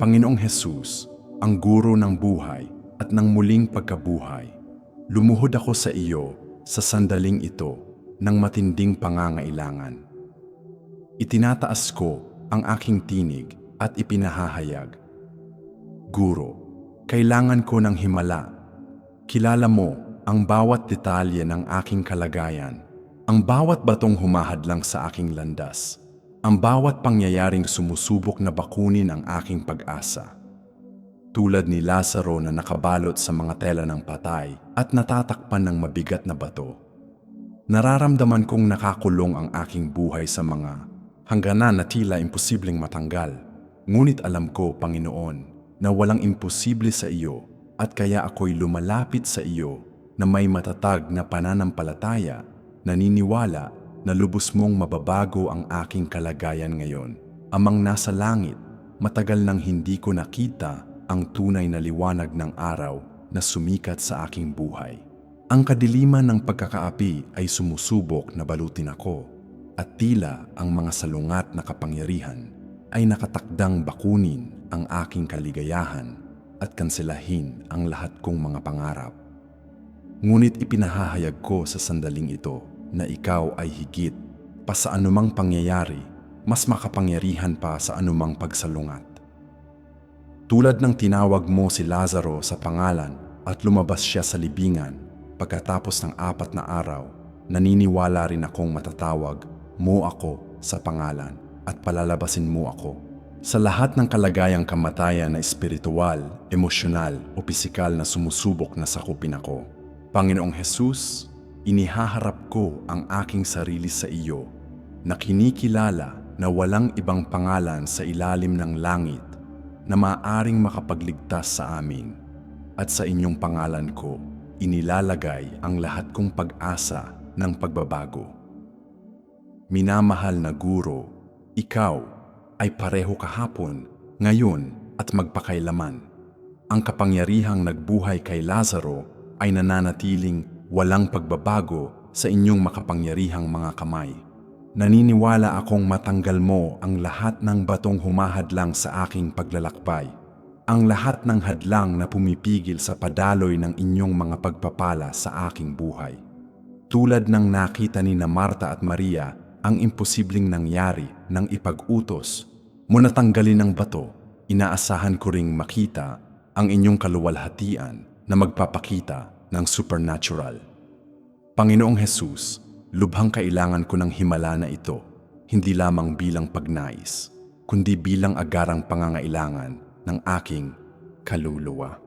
Panginoong Hesus, ang guro ng buhay at ng muling pagkabuhay, lumuhod ako sa iyo sa sandaling ito ng matinding pangangailangan. Itinataas ko ang aking tinig at ipinahahayag. Guro, kailangan ko ng himala. Kilala mo ang bawat detalye ng aking kalagayan, ang bawat batong humahadlang sa aking landas, ang bawat pangyayaring sumusubok na bakunin ang aking pag-asa. Tulad ni Lazaro na nakabalot sa mga tela ng patay at natatakpan ng mabigat na bato. Nararamdaman kong nakakulong ang aking buhay sa mga hangganan na tila imposibleng matanggal. Ngunit alam ko, Panginoon, na walang imposible sa iyo at kaya ako'y lumalapit sa iyo na may matatag na pananampalataya, naniniwala na lubos mong mababago ang aking kalagayan ngayon. Amang nasa langit, matagal nang hindi ko nakita ang tunay na liwanag ng araw na sumikat sa aking buhay. Ang kadiliman ng pagkakaapi ay sumusubok na balutin ako at tila ang mga salungat na kapangyarihan ay nakatakdang bakunin ang aking kaligayahan at kanselahin ang lahat kong mga pangarap. Ngunit ipinahahayag ko sa sandaling ito na ikaw ay higit pa sa anumang pangyayari, mas makapangyarihan pa sa anumang pagsalungat. Tulad ng tinawag mo si Lazaro sa pangalan at lumabas siya sa libingan pagkatapos ng apat na araw, naniniwala rin akong matatawag mo ako sa pangalan at palalabasin mo ako. Sa lahat ng kalagayang kamatayan na espiritual, emosyonal o pisikal na sumusubok na sakupin ako. Panginoong Hesus, inihaharap ko ang aking sarili sa iyo na kinikilala na walang ibang pangalan sa ilalim ng langit na maaring makapagligtas sa amin at sa inyong pangalan ko inilalagay ang lahat kong pag-asa ng pagbabago. Minamahal na guro, ikaw ay pareho kahapon, ngayon at magpakailaman. Ang kapangyarihang nagbuhay kay Lazaro ay nananatiling walang pagbabago sa inyong makapangyarihang mga kamay. Naniniwala akong matanggal mo ang lahat ng batong humahadlang sa aking paglalakbay. Ang lahat ng hadlang na pumipigil sa padaloy ng inyong mga pagpapala sa aking buhay. Tulad ng nakita ni na Marta at Maria ang imposibleng nangyari ng ipag-utos mo natanggalin ng bato, inaasahan ko ring makita ang inyong kaluwalhatian na magpapakita ng supernatural. Panginoong Hesus, lubhang kailangan ko ng himala na ito, hindi lamang bilang pagnais, kundi bilang agarang pangangailangan ng aking kaluluwa.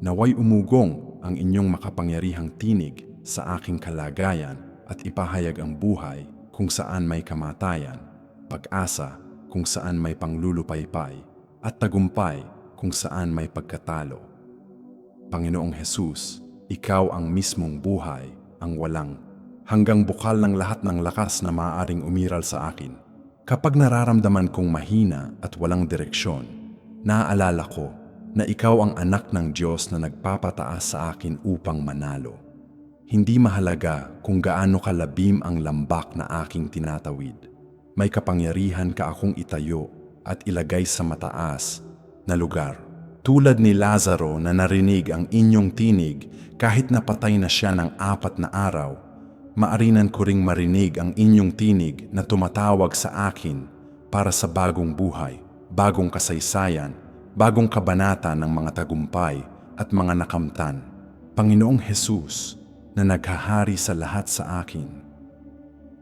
Naway umugong ang inyong makapangyarihang tinig sa aking kalagayan at ipahayag ang buhay kung saan may kamatayan, pag-asa kung saan may panglulupaypay, at tagumpay kung saan may pagkatalo. Panginoong Hesus, Ikaw ang mismong buhay, ang walang, hanggang bukal ng lahat ng lakas na maaaring umiral sa akin. Kapag nararamdaman kong mahina at walang direksyon, naaalala ko na ikaw ang anak ng Diyos na nagpapataas sa akin upang manalo. Hindi mahalaga kung gaano kalabim ang lambak na aking tinatawid. May kapangyarihan ka akong itayo at ilagay sa mataas na lugar. Tulad ni Lazaro na narinig ang inyong tinig kahit napatay na siya ng apat na araw, maarinan ko ring marinig ang inyong tinig na tumatawag sa akin para sa bagong buhay, bagong kasaysayan, bagong kabanata ng mga tagumpay at mga nakamtan. Panginoong Hesus na naghahari sa lahat sa akin.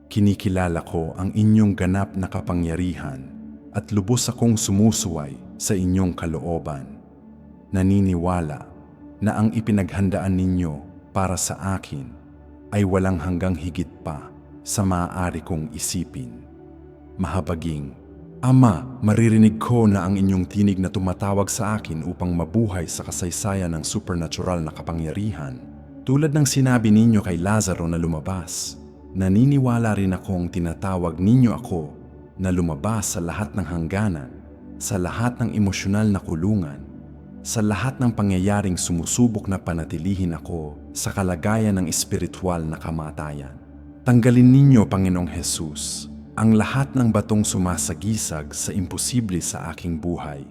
Kinikilala ko ang inyong ganap na kapangyarihan at lubos akong sumusuway sa inyong kalooban. Naniniwala na ang ipinaghandaan ninyo para sa akin ay walang hanggang higit pa sa maaari kong isipin. Mahabaging, Ama, maririnig ko na ang inyong tinig na tumatawag sa akin upang mabuhay sa kasaysayan ng supernatural na kapangyarihan. Tulad ng sinabi ninyo kay Lazaro na lumabas, naniniwala rin akong tinatawag ninyo ako na lumabas sa lahat ng hangganan, sa lahat ng emosyonal na kulungan, sa lahat ng pangyayaring sumusubok na panatilihin ako sa kalagayan ng espiritual na kamatayan. Tanggalin ninyo, Panginoong Hesus, ang lahat ng batong sumasagisag sa imposible sa aking buhay.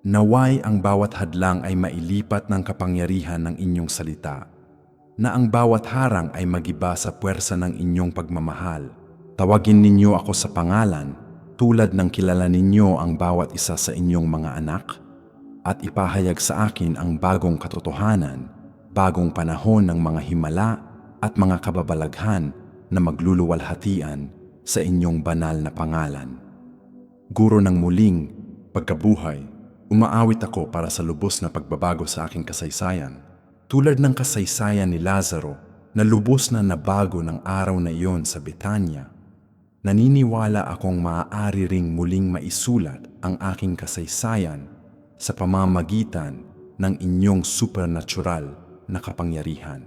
Naway ang bawat hadlang ay mailipat ng kapangyarihan ng inyong salita, na ang bawat harang ay magiba sa puwersa ng inyong pagmamahal. Tawagin ninyo ako sa pangalan, tulad ng kilala ninyo ang bawat isa sa inyong mga anak, at ipahayag sa akin ang bagong katotohanan, bagong panahon ng mga himala at mga kababalaghan na magluluwalhatian sa inyong banal na pangalan. Guro ng muling pagkabuhay, umaawit ako para sa lubos na pagbabago sa aking kasaysayan. Tulad ng kasaysayan ni Lazaro na lubos na nabago ng araw na iyon sa Betanya, naniniwala akong maaari ring muling maisulat ang aking kasaysayan sa pamamagitan ng inyong supernatural na kapangyarihan.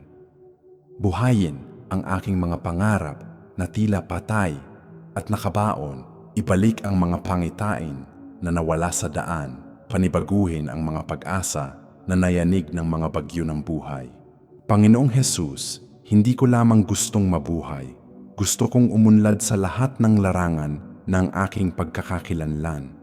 Buhayin ang aking mga pangarap na tila patay at nakabaon, ibalik ang mga pangitain na nawala sa daan, panibaguhin ang mga pag-asa na nayanig ng mga bagyo ng buhay. Panginoong Hesus, hindi ko lamang gustong mabuhay. Gusto kong umunlad sa lahat ng larangan ng aking pagkakakilanlan.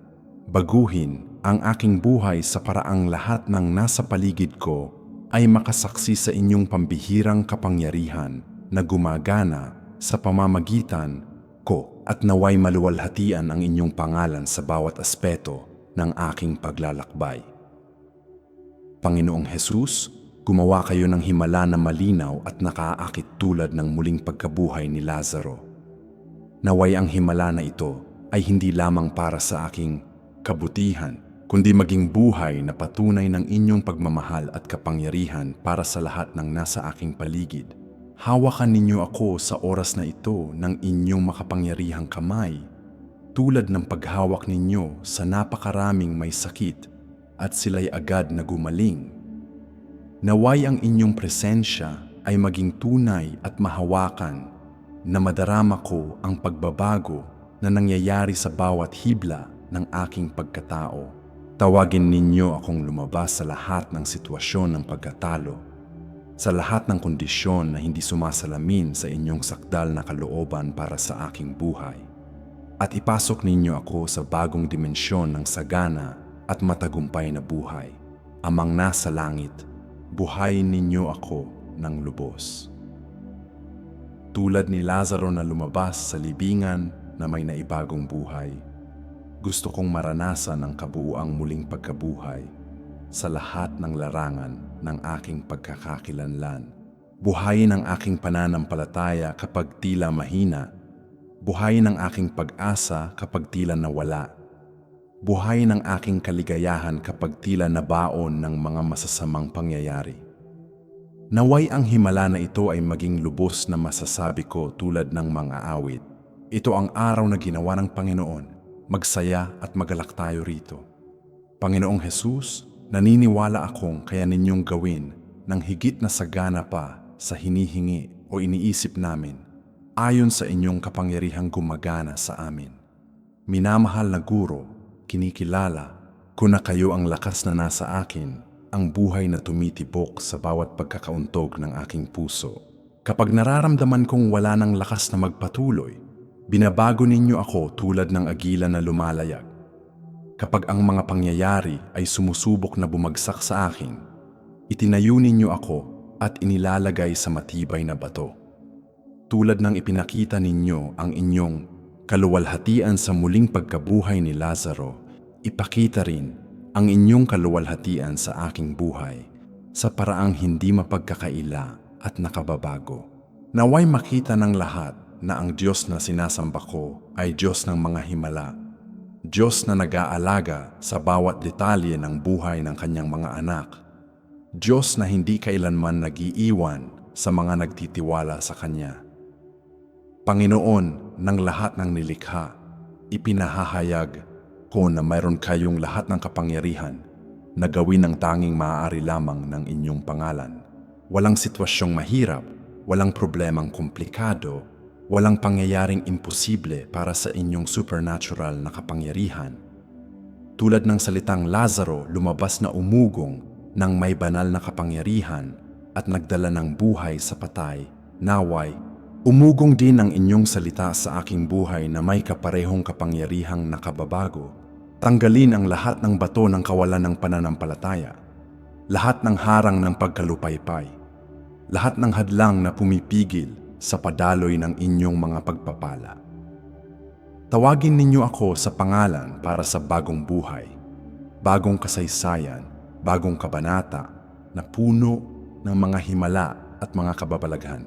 Baguhin ang aking buhay sa paraang lahat ng nasa paligid ko ay makasaksi sa inyong pambihirang kapangyarihan na gumagana sa pamamagitan ko at naway maluwalhatian ang inyong pangalan sa bawat aspeto ng aking paglalakbay. Panginoong Hesus, gumawa kayo ng himala na malinaw at nakaakit tulad ng muling pagkabuhay ni Lazaro. Naway ang himala na ito ay hindi lamang para sa aking kabutihan, kundi maging buhay na patunay ng inyong pagmamahal at kapangyarihan para sa lahat ng nasa aking paligid. Hawakan ninyo ako sa oras na ito ng inyong makapangyarihang kamay, tulad ng paghawak ninyo sa napakaraming may sakit at sila'y agad na gumaling. Naway ang inyong presensya ay maging tunay at mahawakan na madarama ko ang pagbabago na nangyayari sa bawat hibla ng aking pagkatao. Tawagin ninyo akong lumabas sa lahat ng sitwasyon ng pagkatalo, sa lahat ng kondisyon na hindi sumasalamin sa inyong sakdal na kalooban para sa aking buhay. At ipasok ninyo ako sa bagong dimensyon ng sagana at matagumpay na buhay. Amang nasa langit, buhayin ninyo ako ng lubos. Tulad ni Lazaro na lumabas sa libingan na may naibagong buhay, gusto kong maranasan ang kabuuang muling pagkabuhay sa lahat ng larangan ng aking pagkakakilanlan. Buhayin ang aking pananampalataya kapag tila mahina. Buhayin ang aking pag-asa kapag tila nawala. Buhayin ang aking kaligayahan kapag tila nabaon ng mga masasamang pangyayari. Naway ang himala na ito ay maging lubos na masasabi ko tulad ng mga awit. Ito ang araw na ginawa ng Panginoon. Magsaya at magalak tayo rito. Panginoong Hesus, naniniwala akong kaya ninyong gawin ng higit na sagana pa sa hinihingi o iniisip namin ayon sa inyong kapangyarihang gumagana sa amin. Minamahal na guro, kinikilala ko na kayo ang lakas na nasa akin, ang buhay na tumitibok sa bawat pagkakauntog ng aking puso. Kapag nararamdaman kong wala ng lakas na magpatuloy, binabago ninyo ako tulad ng agila na lumalayag. Kapag ang mga pangyayari ay sumusubok na bumagsak sa akin, itinayo ninyo ako at inilalagay sa matibay na bato. Tulad ng ipinakita ninyo ang inyong kaluwalhatian sa muling pagkabuhay ni Lazaro, ipakita rin ang inyong kaluwalhatian sa aking buhay sa paraang hindi mapagkakaila at nakababago. Naway makita ng lahat na ang Diyos na sinasamba ko ay Diyos ng mga himala, Diyos na nag-aalaga sa bawat detalye ng buhay ng kanyang mga anak, Diyos na hindi kailanman nag-iiwan sa mga nagtitiwala sa Kanya. Panginoon ng lahat ng nilikha, ipinahahayag ko na mayroon kayong lahat ng kapangyarihan na gawin ang tanging maaari lamang ng inyong pangalan. Walang sitwasyong mahirap, walang problemang komplikado, walang pangyayaring imposible para sa inyong supernatural na kapangyarihan. Tulad ng salitang Lazaro lumabas na umugong ng may banal na kapangyarihan at nagdala ng buhay sa patay, naway, umugong din ang inyong salita sa aking buhay na may kaparehong kapangyarihang nakababago, Tanggalin ang lahat ng bato ng kawalan ng pananampalataya, lahat ng harang ng pagkalupaypay, lahat ng hadlang na pumipigil sa padaloy ng inyong mga pagpapala. Tawagin ninyo ako sa pangalan para sa bagong buhay, bagong kasaysayan, bagong kabanata na puno ng mga himala at mga kababalaghan.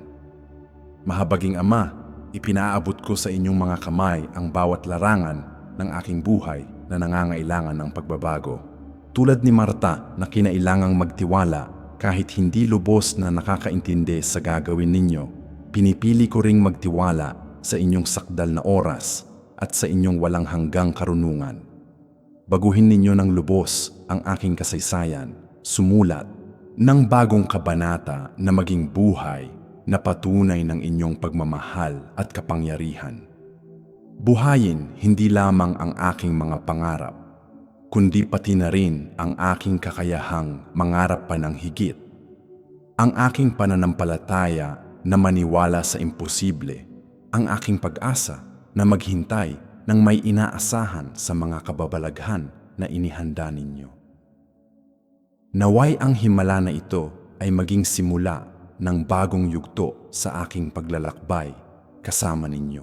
Mahabaging Ama, ipinaabot ko sa inyong mga kamay ang bawat larangan ng aking buhay na nangangailangan ng pagbabago. Tulad ni Marta na kinailangang magtiwala kahit hindi lubos na nakakaintindi sa gagawin ninyo, pinipili ko ring magtiwala sa inyong sakdal na oras at sa inyong walang hanggang karunungan. Baguhin ninyo ng lubos ang aking kasaysayan, sumulat ng bagong kabanata na maging buhay na patunay ng inyong pagmamahal at kapangyarihan. Buhayin hindi lamang ang aking mga pangarap, kundi pati na rin ang aking kakayahang mangarap pa ng higit. Ang aking pananampalataya na maniwala sa imposible, ang aking pag-asa na maghintay ng may inaasahan sa mga kababalaghan na inihanda ninyo. Naway ang himala na ito ay maging simula ng bagong yugto sa aking paglalakbay kasama ninyo.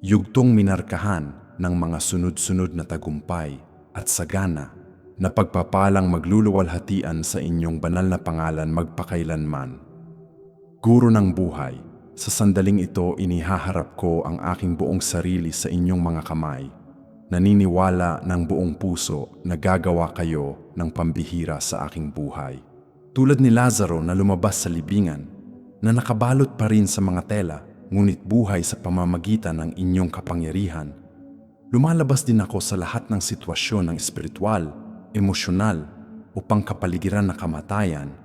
Yugtong minarkahan ng mga sunod-sunod na tagumpay at sagana na pagpapalang magluluwalhatian sa inyong banal na pangalan magpakailanman. Guro ng buhay, sa sandaling ito inihaharap ko ang aking buong sarili sa inyong mga kamay. Naniniwala ng buong puso na gagawa kayo ng pambihira sa aking buhay. Tulad ni Lazaro na lumabas sa libingan, na nakabalot pa rin sa mga tela, ngunit buhay sa pamamagitan ng inyong kapangyarihan. Lumalabas din ako sa lahat ng sitwasyon ng espiritual, emosyonal, upang kapaligiran na kamatayan,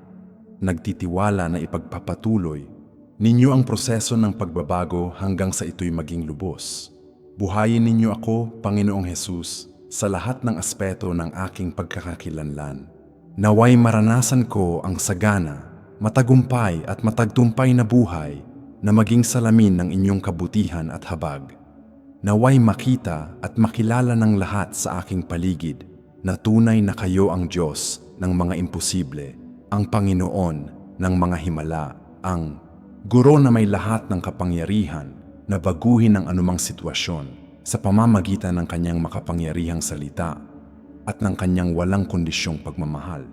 nagtitiwala na ipagpapatuloy ninyo ang proseso ng pagbabago hanggang sa ito'y maging lubos. Buhayin ninyo ako, Panginoong Hesus, sa lahat ng aspeto ng aking pagkakakilanlan. Naway maranasan ko ang sagana, matagumpay at matagtumpay na buhay na maging salamin ng inyong kabutihan at habag. Naway makita at makilala ng lahat sa aking paligid na tunay na kayo ang Diyos ng mga imposible, ang Panginoon ng mga himala, ang Guro na may lahat ng kapangyarihan na baguhin ang anumang sitwasyon sa pamamagitan ng kanyang makapangyarihang salita at ng kanyang walang kondisyong pagmamahal.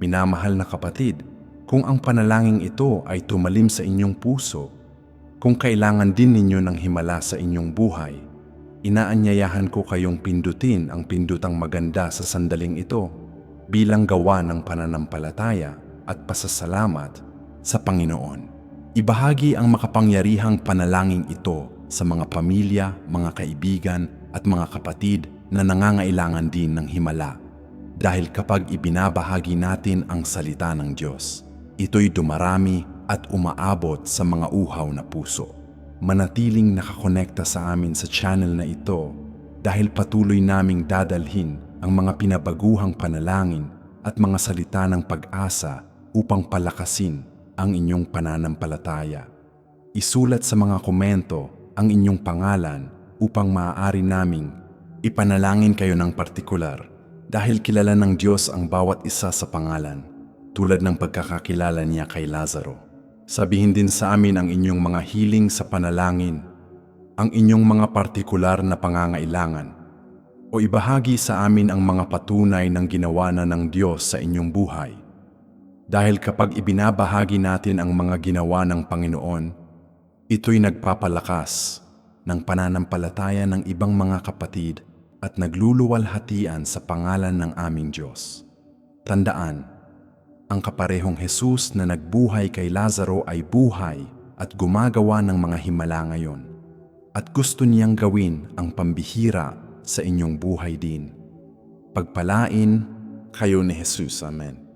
Minamahal na kapatid, kung ang panalangin ito ay tumalim sa inyong puso, kung kailangan din ninyo ng himala sa inyong buhay, inaanyayahan ko kayong pindutin ang pindutang maganda sa sandaling ito bilang gawa ng pananampalataya at pasasalamat sa Panginoon. Ibahagi ang makapangyarihang panalangin ito sa mga pamilya, mga kaibigan at mga kapatid na nangangailangan din ng himala. Dahil kapag ibinabahagi natin ang salita ng Diyos, ito'y dumarami at umaabot sa mga uhaw na puso. Manatiling nakakonekta sa amin sa channel na ito dahil patuloy naming dadalhin ang mga pinabaguhang panalangin at mga salita ng pag-asa upang palakasin ang inyong pananampalataya. Isulat sa mga komento ang inyong pangalan upang maaari naming ipanalangin kayo ng partikular dahil kilala ng Diyos ang bawat isa sa pangalan tulad ng pagkakakilala niya kay Lazaro. Sabihin din sa amin ang inyong mga hiling sa panalangin, ang inyong mga partikular na pangangailangan, o ibahagi sa amin ang mga patunay ng ginawa na ng Diyos sa inyong buhay. Dahil kapag ibinabahagi natin ang mga ginawa ng Panginoon, ito'y nagpapalakas ng pananampalataya ng ibang mga kapatid at nagluluwalhatian sa pangalan ng aming Diyos. Tandaan, ang kaparehong Jesus na nagbuhay kay Lazaro ay buhay at gumagawa ng mga himala ngayon. At gusto niyang gawin ang pambihira sa inyong buhay din. Pagpalain kayo ni Jesus. Amen.